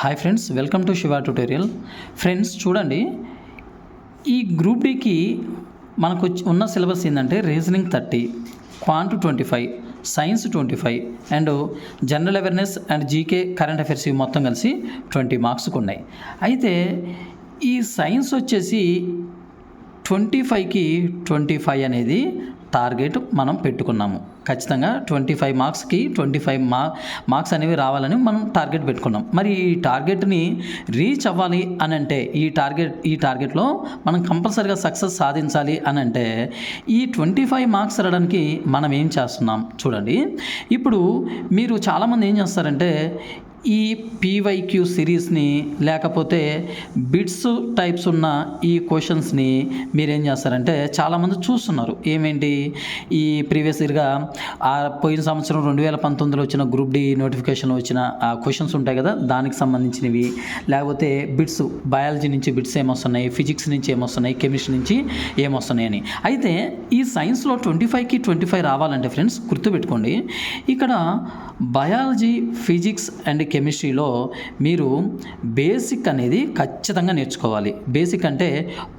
Hi friends welcome to Shiva tutorial friends చూడండి. ఈ group డీకి మనకు ఉన్న సిలబస్ ఏంటంటే reasoning thirty quant twenty five science twenty five and general awareness and GK current affairs ఇవి మొత్తం కలిసి ట్వంటీ మార్క్స్కి ఉన్నాయి. అయితే ఈ సైన్స్ వచ్చేసి ట్వంటీ ఫైవ్కి ట్వంటీ ఫైవ్ అనేది టార్గెట్ మనం పెట్టుకున్నాము. ఖచ్చితంగా ట్వంటీ ఫైవ్ మార్క్స్కి ట్వంటీ ఫైవ్ మా మార్క్స్ అనేవి రావాలని మనం టార్గెట్ పెట్టుకున్నాం. మరి ఈ టార్గెట్ని రీచ్ అవ్వాలి అని అంటే ఈ టార్గెట్ ఈ టార్గెట్లో మనం కంపల్సరీగా సక్సెస్ సాధించాలి అని అంటే ఈ ట్వంటీ ఫైవ్ మార్క్స్ రావడానికి మనం ఏం చేస్తున్నాం చూడండి. ఇప్పుడు మీరు చాలామంది ఏం చేస్తారంటే ఈ పీవైక్యూ సిరీస్ని లేకపోతే బిట్స్ టైప్స్ ఉన్న ఈ క్వశ్చన్స్ని మీరేం చేస్తారంటే చాలామంది చూస్తున్నారు. ఏమేంటి? ఈ ప్రీవియస్ ఇయర్గా ఆ పోయిన సంవత్సరం రెండు వేల పంతొమ్మిదిలో వచ్చిన గ్రూప్ డి నోటిఫికేషన్ వచ్చిన ఆ క్వశ్చన్స్ ఉంటాయి కదా దానికి సంబంధించినవి. లేకపోతే బిట్స్ బయాలజీ నుంచి బిట్స్ ఏమొస్తున్నాయి ఫిజిక్స్ నుంచి ఏమొస్తున్నాయి కెమిస్ట్రీ నుంచి ఏమొస్తున్నాయి అని. అయితే ఈ సైన్స్లో ట్వంటీ ఫైవ్కి ట్వంటీ ఫైవ్ రావాలంటే ఫ్రెండ్స్ గుర్తుపెట్టుకోండి. ఇక్కడ బయాలజీ ఫిజిక్స్ అండ్ కెమిస్ట్రీలో మీరు బేసిక్ అనేది ఖచ్చితంగా నేర్చుకోవాలి. బేసిక్ అంటే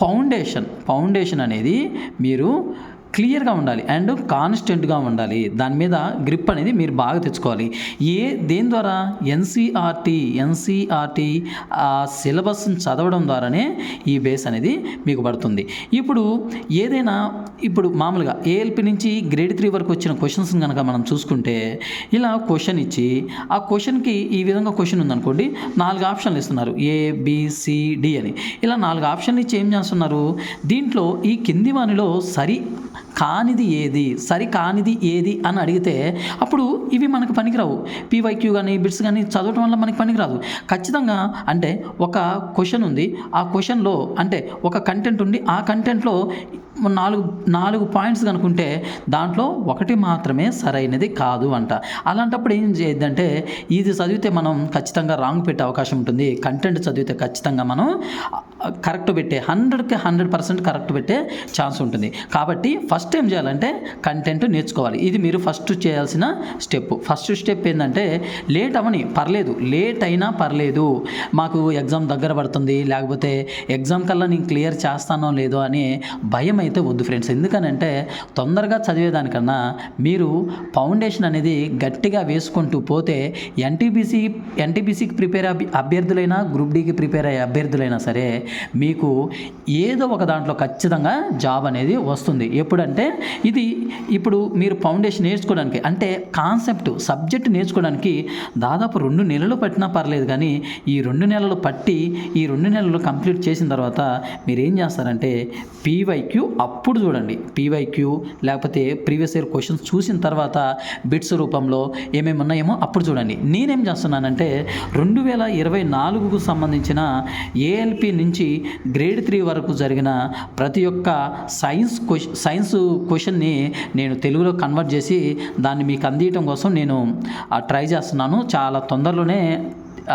ఫౌండేషన్. ఫౌండేషన్ అనేది మీరు క్లియర్గా ఉండాలి అండ్ కాన్స్టెంట్గా ఉండాలి. దాని మీద గ్రిప్ అనేది మీరు బాగా తెచ్చుకోవాలి. ఏ దేని ద్వారా? ఎన్సీఆర్టీ ఎన్సీఆర్టీ ఆ సిలబస్ని చదవడం ద్వారానే ఈ బేస్ అనేది మీకు పడుతుంది. ఇప్పుడు ఏదైనా ఇప్పుడు మామూలుగా ఏఎల్పి నుంచి గ్రేడ్ త్రీ వరకు వచ్చిన క్వశ్చన్స్ కనుక మనం చూసుకుంటే ఇలా క్వశ్చన్ ఇచ్చి ఆ క్వశ్చన్కి ఈ విధంగా క్వశ్చన్ ఉందనుకోండి నాలుగు ఆప్షన్లు ఇస్తున్నారు. ఏ డి అని. ఇలా నాలుగు ఆప్షన్లు ఇచ్చి ఏం చేస్తున్నారు? దీంట్లో ఈ కింది వానిలో సరి కానిది ఏది సరి కానిది ఏది అని అడిగితే అప్పుడు ఇవి మనకు పనికిరావు. పీవైక్యూ కానీ బిట్స్ కానీ చదవటం వల్ల మనకి పనికిరాదు. ఖచ్చితంగా అంటే ఒక క్వశ్చన్ ఉంది. ఆ క్వశ్చన్లో అంటే ఒక కంటెంట్ ఉంది. ఆ కంటెంట్లో నాలుగు నాలుగు పాయింట్స్ కనుకుంటే దాంట్లో ఒకటి మాత్రమే సరైనది కాదు అంట. అలాంటప్పుడు ఏం చేయొద్దంటే ఇది చదివితే మనం ఖచ్చితంగా రాంగ్ పెట్టే అవకాశం ఉంటుంది. కంటెంట్ చదివితే ఖచ్చితంగా మనం కరెక్ట్ పెట్టే హండ్రెడ్కి హండ్రెడ్ పర్సెంట్ కరెక్ట్ పెట్టే ఛాన్స్ ఉంటుంది. కాబట్టి ఫస్ట్ ఏం చేయాలంటే కంటెంట్ నేర్చుకోవాలి. ఇది మీరు ఫస్ట్ చేయాల్సిన స్టెప్. ఫస్ట్ స్టెప్ ఏంటంటే లేట్ అవని పర్లేదు. లేట్ అయినా పర్లేదు. మాకు ఎగ్జామ్ దగ్గర పడుతుంది. లేకపోతే ఎగ్జామ్ కల్లా నేను క్లియర్ చేస్తానో లేదో అని భయం అయితే వద్దు ఫ్రెండ్స్. ఎందుకనంటే తొందరగా చదివేదానికన్నా మీరు ఫౌండేషన్ అనేది గట్టిగా వేసుకుంటూ పోతే ఎన్టీబీసీ ఎన్టీబీసీకి ప్రిపేర్ అభ్యర్థులైనా గ్రూప్ డీకి ప్రిపేర్ అయ్యే అభ్యర్థులైనా సరే మీకు ఏదో ఒక దాంట్లో ఖచ్చితంగా జాబ్ అనేది వస్తుంది. ఎప్పుడంటే ఇది ఇప్పుడు మీరు ఫౌండేషన్ నేర్చుకోవడానికి అంటే కాన్సెప్ట్ సబ్జెక్ట్ నేర్చుకోవడానికి దాదాపు రెండు నెలలు పట్టినా పర్లేదు కానీ ఈ రెండు నెలలు పట్టి ఈ రెండు నెలలు కంప్లీట్ చేసిన తర్వాత మీరు ఏం చేస్తారంటే పీవైక్యూ అప్పుడు చూడండి పీవైక్యూ లేకపోతే ప్రీవియస్ ఇయర్ క్వశ్చన్స్ చూసిన తర్వాత బిట్స్ రూపంలో ఏమేమి ఉన్నాయేమో అప్పుడు చూడండి. నేనేం చేస్తున్నానంటే రెండు వేల ఇరవై నాలుగుకు సంబంధించిన ఏఎల్పి నుంచి గ్రేడ్ త్రీ వరకు జరిగిన ప్రతి ఒక్క సైన్స్ క్వశ్చన్ సైన్స్ క్వశ్చన్ని నేను తెలుగులో కన్వర్ట్ చేసి దాన్ని మీకు అందించడం కోసం నేను ట్రై చేస్తున్నాను. చాలా తొందరలోనే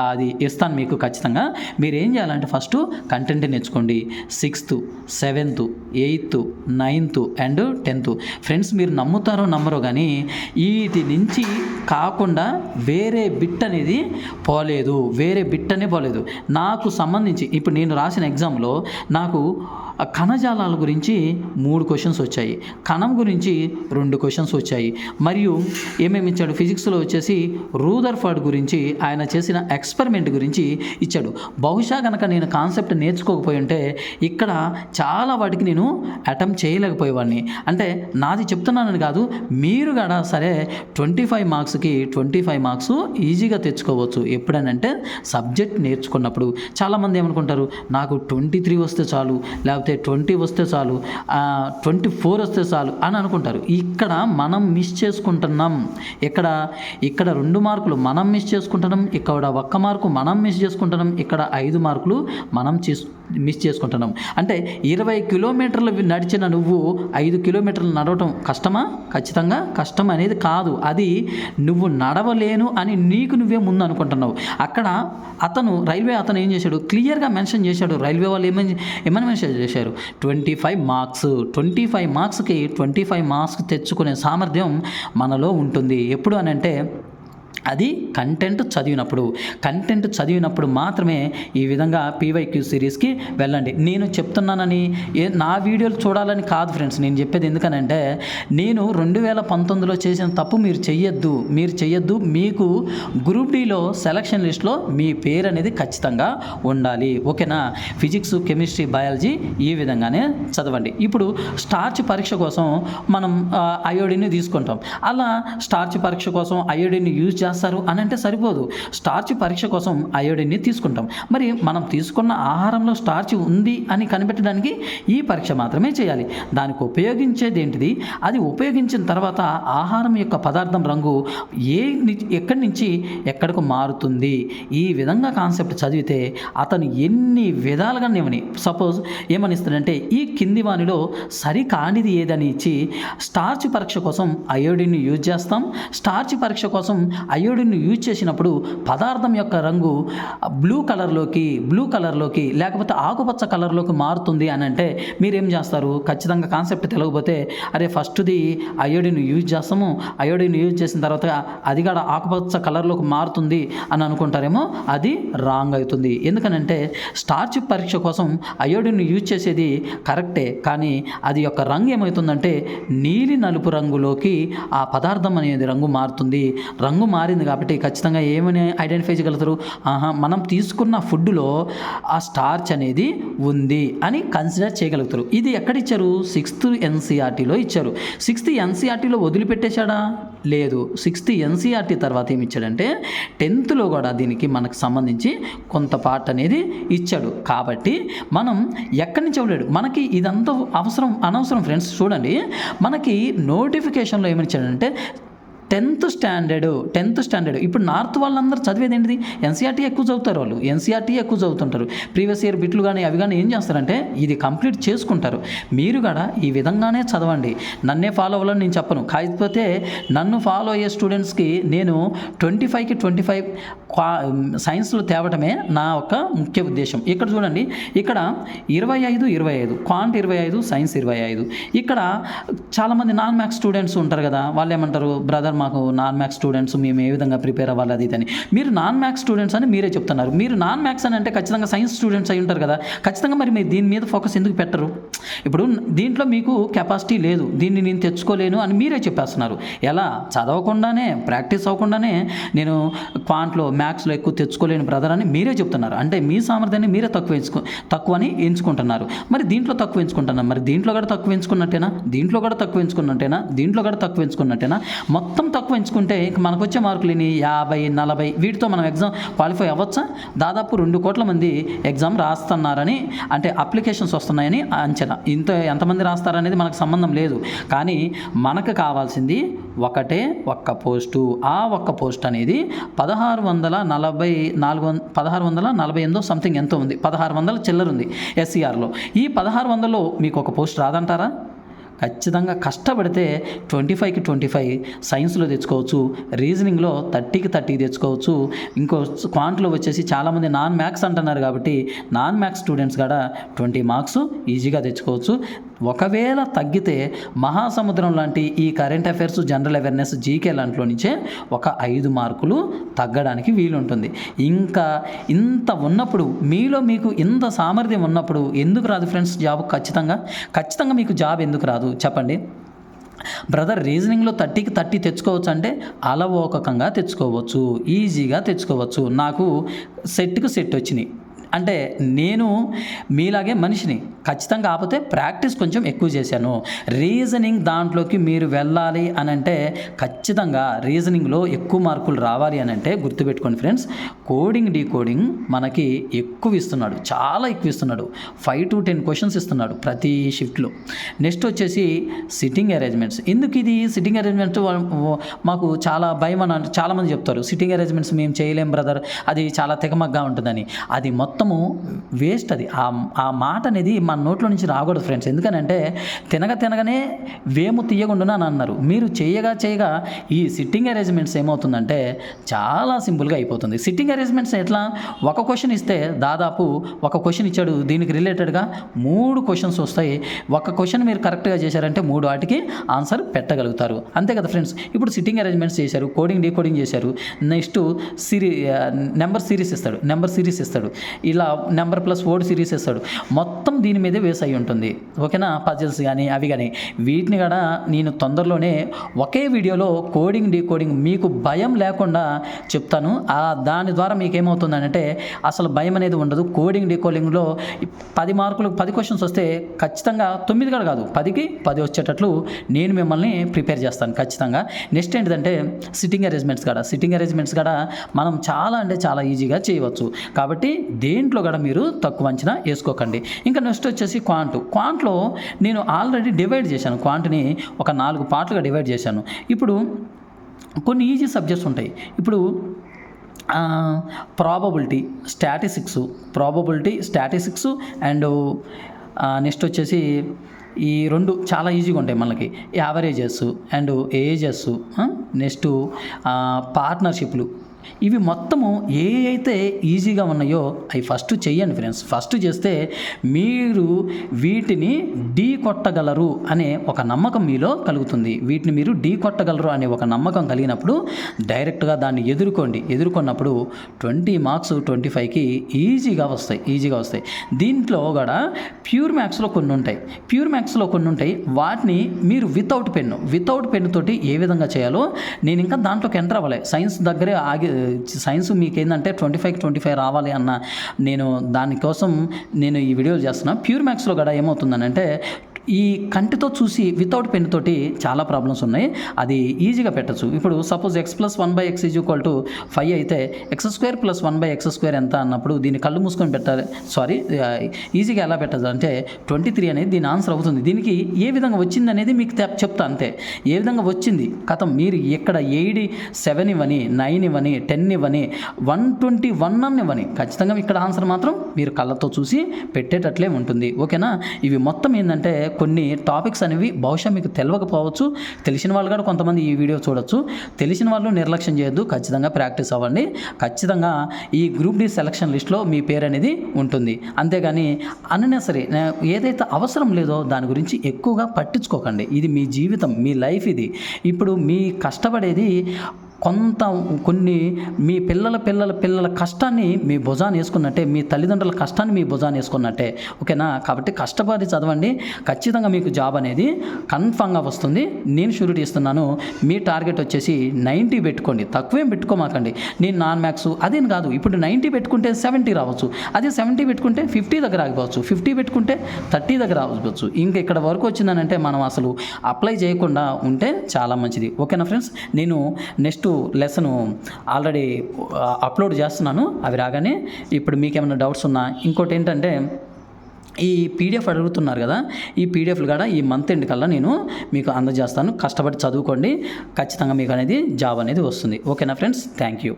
అది ఇస్తాను మీకు ఖచ్చితంగా. మీరు ఏం చేయాలంటే ఫస్ట్ కంటెంట్ నేర్చుకోండి. Sixth seventh eighth ninth and tenth. Friends మీరు నమ్ముతారో నమ్మరో కానీ వీటి నుంచి కాకుండా వేరే బిట్ అనేది పోలేదు. వేరే బిట్ అనే పోలేదు. నాకు సంబంధించి ఇప్పుడు నేను రాసిన ఎగ్జామ్లో నాకు కణజాలాల గురించి మూడు క్వశ్చన్స్ వచ్చాయి. కణం గురించి రెండు క్వశ్చన్స్ వచ్చాయి. మరియు ఏమేమి ఇచ్చాడు? ఫిజిక్స్లో వచ్చేసి రూదర్ఫర్డ్ గురించి ఆయన చేసిన ఎక్స్పెరిమెంట్ గురించి ఇచ్చాడు. బహుశా కనుక నేను కాన్సెప్ట్ నేర్చుకోకపోయి ఉంటే ఇక్కడ చాలా వాటికి నేను అటెంప్ట్ చేయలేకపోయేవాడిని. అంటే నాది చెప్తున్నానని కాదు మీరు కూడా సరే ట్వంటీ ఫైవ్ మార్క్స్కి ట్వంటీ ఫైవ్ మార్క్స్ ఈజీగా తెచ్చుకోవచ్చు. ఎప్పుడనంటే సబ్జెక్ట్ నేర్చుకున్నప్పుడు. చాలామంది ఏమనుకుంటారు నాకు ట్వంటీ త్రీ వస్తే చాలు లేకపోతే ట్వంటీ వస్తే చాలు ట్వంటీ ఫోర్ వస్తే చాలు అని అనుకుంటారు. ఇక్కడ మనం మిస్ చేసుకుంటున్నాం. ఇక్కడ ఇక్కడ రెండు మార్కులు మనం మిస్ చేసుకుంటున్నాం ఇక్కడ ఒక్క మార్కు మనం మిస్ చేసుకుంటున్నాం ఇక్కడ ఐదు మార్కులు మనం చేసు మిస్ చేసుకుంటున్నాం. అంటే ఇరవై కిలోమీటర్లు నడిచిన నువ్వు ఐదు కిలోమీటర్లు నడవటం కష్టమా? ఖచ్చితంగా కష్టం అనేది కాదు. అది నువ్వు నడవలేను అని నీకు నువ్వే ముందు అనుకుంటున్నావు. అక్కడ అతను రైల్వే అతను ఏం చేశాడు? క్లియర్గా మెన్షన్ చేశాడు. రైల్వే వాళ్ళు ఏమని ఏమని మెన్షన్ చేశారు? Twenty five marks. Twenty five మార్క్స్కి ట్వంటీ ఫైవ్ మార్క్స్ తెచ్చుకునే సామర్థ్యం మనలో ఉంటుంది. ఎప్పుడు అని అంటే అది కంటెంట్ చదివినప్పుడు కంటెంట్ చదివినప్పుడు మాత్రమే ఈ విధంగా పీవైక్యూ సిరీస్కి వెళ్ళండి. నేను చెప్తున్నానని ఏ నా వీడియోలు చూడాలని కాదు ఫ్రెండ్స్ నేను చెప్పేది ఎందుకనంటే నేను రెండు వేల పంతొమ్మిదిలో చేసిన తప్పు మీరు చెయ్యొద్దు. మీరు చెయ్యొద్దు. మీకు గ్రూప్ డిలో సెలక్షన్ లిస్ట్లో మీ పేరు అనేది ఖచ్చితంగా ఉండాలి. ఓకేనా? ఫిజిక్స్ కెమిస్ట్రీ బయాలజీ ఈ విధంగానే చదవండి. ఇప్పుడు స్టార్చ్ పరీక్ష కోసం మనం అయోడిన్ని తీసుకుంటాం. అలా స్టార్చ్ పరీక్ష కోసం అయోడిన్ని యూజ్ చేస్తారు అని అంటే సరిపోదు. స్టార్చ్ పరీక్ష కోసం అయోడిన్ని తీసుకుంటాం. మరి మనం తీసుకున్న ఆహారంలో స్టార్చ్ ఉంది అని కనిపెట్టడానికి ఈ పరీక్ష మాత్రమే చేయాలి. దానికి ఉపయోగించేది ఏంటిది? అది ఉపయోగించిన తర్వాత ఆహారం యొక్క పదార్థం రంగు ఏ ఎక్కడి నుంచి ఎక్కడికి మారుతుంది? ఈ విధంగా కాన్సెప్ట్ చదివితే అతను ఎన్ని విధాలుగా ఇవ్వని సపోజ్ ఏమనిస్తాడంటే ఈ కింది వానిలో సరికానిది ఏదని ఇచ్చి స్టార్చ్ పరీక్ష కోసం అయోడిన్ యూజ్ చేస్తాం. స్టార్చ్ పరీక్ష కోసం అయోడిన్ యూజ్ చేసినప్పుడు పదార్థం యొక్క రంగు బ్లూ కలర్లోకి బ్లూ కలర్లోకి లేకపోతే ఆకుపచ్చ కలర్లోకి మారుతుంది అని అంటే మీరేం చేస్తారు? ఖచ్చితంగా కాన్సెప్ట్ తెలియకపోతే అరే ఫస్ట్ది అయోడిన్ యూజ్ చేస్తాము. అయోడిన్ యూజ్ చేసిన తర్వాత అది కూడా ఆకుపచ్చ కలర్లోకి మారుతుంది అని అనుకుంటారేమో అది రాంగ్ అవుతుంది. ఎందుకనంటే స్టార్చ్ పరీక్ష కోసం అయోడిన్ యూజ్ చేసేది కరెక్టే కానీ అది యొక్క రంగు ఏమవుతుందంటే నీలి నలుపు రంగులోకి ఆ పదార్థం అనేది రంగు మారుతుంది. రంగు మారి మారింది కాబట్టి ఖచ్చితంగా ఏమని ఐడెంటిఫై చేయగలుగుతారు? ఆహా మనం తీసుకున్న ఫుడ్లో ఆ స్టార్చ్ అనేది ఉంది అని కన్సిడర్ చేయగలుగుతారు. ఇది ఎక్కడ ఇచ్చారు? సిక్స్త్ ఎన్సీఆర్టీలో ఇచ్చారు. సిక్స్త్ ఎన్సీఆర్టీలో వదిలిపెట్టేశాడా? లేదు. సిక్స్త్ ఎన్సీఆర్టీ తర్వాత ఏమి ఇచ్చాడంటే టెన్త్లో కూడా దీనికి మనకు సంబంధించి కొంత పార్ట్ అనేది ఇచ్చాడు. కాబట్టి మనం ఎక్కడి నుంచి అవ్వలేడు మనకి ఇదంతా అవసరం అనవసరం ఫ్రెండ్స్ చూడండి. మనకి నోటిఫికేషన్లో ఏమని ఇచ్చాడంటే టెన్త్ స్టాండర్డ్ టెన్త్ స్టాండర్డ్. ఇప్పుడు నార్త్ వాళ్ళందరూ చదివేది ఏంటిది? ఎన్సీఆర్టీ ఎక్కువ చదువుతారు వాళ్ళు. ఎన్సీఆర్టీ ఎక్కువ చదువుతుంటారు. ప్రీవియస్ ఇయర్ బిట్లు కానీ అవి కానీ ఏం చేస్తారంటే ఇది కంప్లీట్ చేసుకుంటారు. మీరు కూడా ఈ విధంగానే చదవండి. నన్నే ఫాలో అవ్వాలని నేను చెప్పను. కాకపోతే నన్ను ఫాలో అయ్యే స్టూడెంట్స్కి నేను ట్వంటీ ఫైవ్కి ట్వంటీ ఫైవ్ క్వా సైన్స్లో తేవటమే నా ఒక ముఖ్య ఉద్దేశం. ఇక్కడ చూడండి. ఇక్కడ ఇరవై ఐదు ఇరవై ఐదు. క్వాంట్ ఇరవై ఐదు సైన్స్ ఇరవై ఐదు. ఇక్కడ చాలామంది నాన్ మ్యాథ్స్ స్టూడెంట్స్ ఉంటారు కదా వాళ్ళు ఏమంటారు బ్రదర్ మాకు నాన్ మ్యాథ్స్ స్టూడెంట్స్ మేము ఏ విధంగా ప్రిపేర్ అవ్వాలి అది ఇది అని. మీరు నాన్ మ్యాథ్స్ స్టూడెంట్స్ అని మీరే చెప్తున్నారు. మీరు నాన్ మ్యాథ్స్ అని అంటే ఖచ్చితంగా సైన్స్ స్టూడెంట్స్ అయి ఉంటారు కదా. ఖచ్చితంగా మరి మీరు దీని మీద ఫోకస్ ఎందుకు పెట్టరు? ఇప్పుడు దీంట్లో మీకు కెపాసిటీ లేదు. దీన్ని నేను తెచ్చుకోలేను అని మీరే చెప్పేస్తున్నారు. ఎలా? చదవకుండానే ప్రాక్టీస్ అవ్వకుండానే నేను క్వాంట్లో మ్యాథ్స్లో ఎక్కువ తెచ్చుకోలేను బ్రదర్ అని మీరే చెప్తున్నారు. అంటే మీ సామర్థ్యాన్ని మీరే తక్కువ ఎంచుకో తక్కువ అని ఎంచుకుంటున్నారు. మరి దీంట్లో తక్కువ ఎంచుకుంటున్నారు మరి దీంట్లో కూడా తక్కువ ఎంచుకున్నట్టేనా? దీంట్లో కూడా తక్కువ ఎంచుకున్నట్టేనా? దీంట్లో కూడా తక్కువ ఎంచుకున్నట్టేనా? మొత్తం తక్కువ ఎంచుకుంటే ఇంక మనకు వచ్చే మార్కులు ఎన్ని? యాభై నలభై. వీటితో మనం ఎగ్జామ్ క్వాలిఫై అవ్వచ్చా? దాదాపు రెండు కోట్ల మంది ఎగ్జామ్ రాస్తున్నారని అంటే అప్లికేషన్స్ వస్తున్నాయని అంచనా. ఇంత ఎంతమంది రాస్తారనేది మనకు సంబంధం లేదు. కానీ మనకు కావాల్సింది ఒకటే ఒక్క పోస్టు. ఆ ఒక్క పోస్ట్ అనేది పదహారు వందల నలభై నాలుగు వంద పదహారు వందల నలభై ఎనిమిదో సంథింగ్ ఎంతో ఉంది. పదహారు వందల చిల్లర ఉంది ఎస్సీఆర్లో ఈ పదహారు వందలో మీకు ఒక పోస్ట్ రాదంటారా? ఖచ్చితంగా కష్టపడితే ట్వంటీ ఫైవ్కి ట్వంటీ ఫైవ్ సైన్స్లో తెచ్చుకోవచ్చు రీజనింగ్లో థర్టీకి థర్టీ తెచ్చుకోవచ్చు. ఇంకో క్వాంట్లో వచ్చేసి చాలామంది నాన్ మ్యాథ్స్ అంటున్నారు కాబట్టి నాన్ మ్యాథ్స్ స్టూడెంట్స్ కూడా ట్వంటీ మార్క్స్ ఈజీగా తెచ్చుకోవచ్చు. ఒకవేళ తగ్గితే మహాసముద్రం లాంటి ఈ current affairs general awareness GK లాంటిలో నుంచే ఒక ఐదు మార్కులు తగ్గడానికి వీలుంటుంది. ఇంకా ఇంత ఉన్నప్పుడు మీలో మీకు ఇంత సామర్థ్యం ఉన్నప్పుడు ఎందుకు రాదు ఫ్రెండ్స్ జాబ్ ఖచ్చితంగా? ఖచ్చితంగా మీకు జాబ్ ఎందుకు రాదు? చెప్పండి. బ్రదర్ రీజనింగ్లో థర్టీకి థర్టీ తెచ్చుకోవచ్చు అంటే అలవోకకంగా తెచ్చుకోవచ్చు ఈజీగా తెచ్చుకోవచ్చు. నాకు సెట్కు సెట్ వచ్చినాయి. అంటే నేను మీలాగే మనిషిని ఖచ్చితంగా కాకపోతే ప్రాక్టీస్ కొంచెం ఎక్కువ చేశాను. రీజనింగ్ దాంట్లోకి మీరు వెళ్ళాలి అని అంటే ఖచ్చితంగా రీజనింగ్లో ఎక్కువ మార్కులు రావాలి అని అంటే గుర్తుపెట్టుకోండి ఫ్రెండ్స్ కోడింగ్ డీకోడింగ్ మనకి ఎక్కువ ఇస్తున్నాడు చాలా ఎక్కువ ఇస్తున్నాడు. ఫైవ్ టు టెన్ క్వశ్చన్స్ ఇస్తున్నాడు ప్రతి షిఫ్ట్లో. నెక్స్ట్ వచ్చేసి సిట్టింగ్ అరేంజ్మెంట్స్. ఎందుకు ఇది సిట్టింగ్ అరేంజ్మెంట్? మాకు చాలా భయం అని చాలామంది చెప్తారు సిట్టింగ్ అరేంజ్మెంట్స్ మేము చేయలేం బ్రదర్ అది చాలా తెగమగ్గా ఉంటుందని. అది మొత్తం మొత్తము వేస్ట్ అది. ఆ మాట అనేది మన నోట్లో నుంచి రాకూడదు ఫ్రెండ్స్ ఎందుకనంటే తినగ తినగానే వేము తీయకుండా అని అన్నారు. మీరు చేయగా చేయగా ఈ సిట్టింగ్ అరేంజ్మెంట్స్ ఏమవుతుందంటే చాలా సింపుల్గా అయిపోతుంది. సిట్టింగ్ అరేంజ్మెంట్స్ ఎట్లా? ఒక క్వశ్చన్ ఇస్తే దాదాపు ఒక క్వశ్చన్ ఇచ్చాడు దీనికి రిలేటెడ్గా మూడు క్వశ్చన్స్ వస్తాయి. ఒక క్వశ్చన్ మీరు కరెక్ట్గా చేశారంటే మూడు వాటికి ఆన్సర్ పెట్టగలుగుతారు. అంతే కదా ఫ్రెండ్స్ ఇప్పుడు సిట్టింగ్ అరేంజ్మెంట్స్ చేశారు కోడింగ్ డీకోడింగ్ చేశారు. నెక్స్ట్ సిరీ నెంబర్ సిరీస్ ఇస్తాడు. నెంబర్ సిరీస్ ఇస్తాడు. ఇలా నెంబర్ ప్లస్ వర్డ్ సిరీస్ ఇస్తాడు మొత్తం దీని మీదే వేస్ అయి ఉంటుంది. ఓకేనా? పజిల్స్ కానీ అవి కానీ వీటిని కూడా నేను తొందరలోనే ఒకే వీడియోలో కోడింగ్ డీకోడింగ్ మీకు భయం లేకుండా చెప్తాను. ఆ దాని ద్వారా మీకు ఏమవుతుందంటే అసలు భయం అనేది ఉండదు. కోడింగ్ డీకోడింగ్లో పది మార్కులు పది క్వశ్చన్స్ వస్తే ఖచ్చితంగా తొమ్మిది కూడా కాదు పదికి పది వచ్చేటట్లు నేను మిమ్మల్ని ప్రిపేర్ చేస్తాను ఖచ్చితంగా. నెక్స్ట్ ఏంటిదంటే సిట్టింగ్ అరేంజ్మెంట్స్ కూడా. సిట్టింగ్ అరేంజ్మెంట్స్ కూడా మనం చాలా అంటే చాలా ఈజీగా చేయవచ్చు. కాబట్టి దేని దేంట్లో కూడా మీరు తక్కువ అంచనా వేసుకోకండి. ఇంకా నెక్స్ట్ వచ్చేసి క్వాంట్. క్వాంట్లో నేను ఆల్రెడీ డివైడ్ చేశాను. క్వాంట్ని ఒక నాలుగు పార్ట్లుగా డివైడ్ చేశాను. ఇప్పుడు కొన్ని ఈజీ సబ్జెక్ట్స్ ఉంటాయి. ఇప్పుడు probability statistics probability statistics and next వచ్చేసి ఈ రెండు చాలా ఈజీగా ఉంటాయి మనకి. యావరేజెస్ అండ్ ఏజెస్ నెక్స్ట్ పార్ట్నర్షిప్లు ఇవి మొత్తము ఏ అయితే ఈజీగా ఉన్నాయో అవి ఫస్ట్ చేయండి ఫ్రెండ్స్ ఫస్ట్ చేస్తే మీరు వీటిని ఢీ కొట్టగలరు అనే ఒక నమ్మకం మీలో కలుగుతుంది. వీటిని మీరు ఢీ కొట్టగలరు అనే ఒక నమ్మకం కలిగినప్పుడు డైరెక్ట్గా దాన్ని ఎదుర్కోండి. ఎదుర్కొన్నప్పుడు ట్వంటీ మార్క్స్ ట్వంటీ ఫైవ్కి ఈజీగా వస్తాయి. ఈజీగా వస్తాయి. దీంట్లో కూడా ప్యూర్ మ్యాథ్స్లో కొన్ని ఉంటాయి. ప్యూర్ మ్యాథ్స్లో కొన్ని ఉంటాయి. వాటిని మీరు వితౌట్ పెన్ను. వితౌట్ పెన్ను తోటి ఏ విధంగా చేయాలో నేను ఇంకా దాంట్లోకి ఎంటర్ అవ్వలే. సైన్స్ దగ్గరే ఆగి సైన్స్ మీకు ఏంటంటే ట్వంటీ ఫైవ్ ట్వంటీ ఫైవ్ రావాలి అన్న నేను దానికోసం నేను ఈ వీడియోలు చేస్తున్నా. ప్యూర్ మ్యాథ్స్లో కూడా ఏమవుతుందనంటే ఈ కంటితో చూసి వితౌట్ పెన్ తోటి చాలా ప్రాబ్లమ్స్ ఉన్నాయి. అది ఈజీగా పెట్టచ్చు. ఇప్పుడు suppose X plus one by X is equal to five అయితే X square plus one by X square ఎంత అన్నప్పుడు దీన్ని కళ్ళు మూసుకొని పెట్టాలి. సారీ ఈజీగా ఎలా పెట్టదు అంటే ట్వంటీ త్రీ అనేది దీని ఆన్సర్ అవుతుంది. దీనికి ఏ విధంగా వచ్చింది అనేది మీకు చెప్తా అంతే. ఏ విధంగా వచ్చింది? కథం మీరు ఇక్కడ ఎయిట్ సెవెన్ ఇవ్వని నైన్ ఇవ్వని టెన్ ఇవ్వని వన్ ట్వంటీ వన్ అన్ ఇవ్వని ఖచ్చితంగా ఇక్కడ ఆన్సర్ మాత్రం మీరు కళ్ళతో చూసి పెట్టేటట్లే ఉంటుంది. ఓకేనా? ఇవి మొత్తం ఏంటంటే కొన్ని టాపిక్స్ అనేవి బహుశా మీకు తెలియకపోవచ్చు తెలిసిన వాళ్ళు కూడా కొంతమంది ఈ వీడియో చూడొచ్చు. తెలిసిన వాళ్ళు నిర్లక్ష్యం చేయొద్దు. ఖచ్చితంగా ప్రాక్టీస్ అవ్వండి. ఖచ్చితంగా ఈ గ్రూప్ డి సెలక్షన్ లిస్ట్లో మీ పేరు అనేది ఉంటుంది. అంతేగాని అన్నెసరీ ఏదైతే అవసరం లేదో దాని గురించి ఎక్కువగా పట్టించుకోకండి. ఇది మీ జీవితం మీ లైఫ్ ఇది. ఇప్పుడు మీ కష్టపడేది కొంత కొన్ని మీ పిల్లల పిల్లల పిల్లల కష్టాన్ని మీ భుజాన్ని వేసుకున్నట్టే మీ తల్లిదండ్రుల కష్టాన్ని మీ భుజాన్ని వేసుకున్నట్టే. ఓకేనా? కాబట్టి కష్టపడి చదవండి. ఖచ్చితంగా మీకు జాబ్ అనేది కన్ఫామ్గా వస్తుంది. నేను షూరిటీ ఇస్తున్నాను. మీ టార్గెట్ వచ్చేసి నైంటీ పెట్టుకోండి. తక్కువేం పెట్టుకోమాకండి. నేను నాన్ మ్యాథ్స్ అదేం కాదు. ఇప్పుడు నైంటీ పెట్టుకుంటే సెవెంటీ రావచ్చు. అదే సెవెంటీ పెట్టుకుంటే ఫిఫ్టీ దగ్గర ఆగిపోవచ్చు. ఫిఫ్టీ పెట్టుకుంటే థర్టీ దగ్గర ఆగిపోవచ్చు. ఇంకా ఇక్కడ వరకు వచ్చిందనంటే మనం అసలు అప్లై చేయకుండా ఉంటే చాలా మంచిది. ఓకేనా ఫ్రెండ్స్? నేను నెక్స్ట్ లెసన్ ఆల్రెడీ అప్లోడ్ చేస్తున్నాను. అవి రాగానే ఇప్పుడు మీకు ఏమైనా డౌట్స్ ఉన్నా ఇంకోటి ఏంటంటే ఈ పీడిఎఫ్ అడుగుతున్నారు కదా ఈ పీడిఎఫ్లు కూడా ఈ మంత్ ఎండ్ కల్లా నేను మీకు అందజేస్తాను. కష్టపడి చదువుకోండి. ఖచ్చితంగా మీకు అనేది జాబ్ అనేది వస్తుంది. ఓకేనా ఫ్రెండ్స్ థ్యాంక్ యూ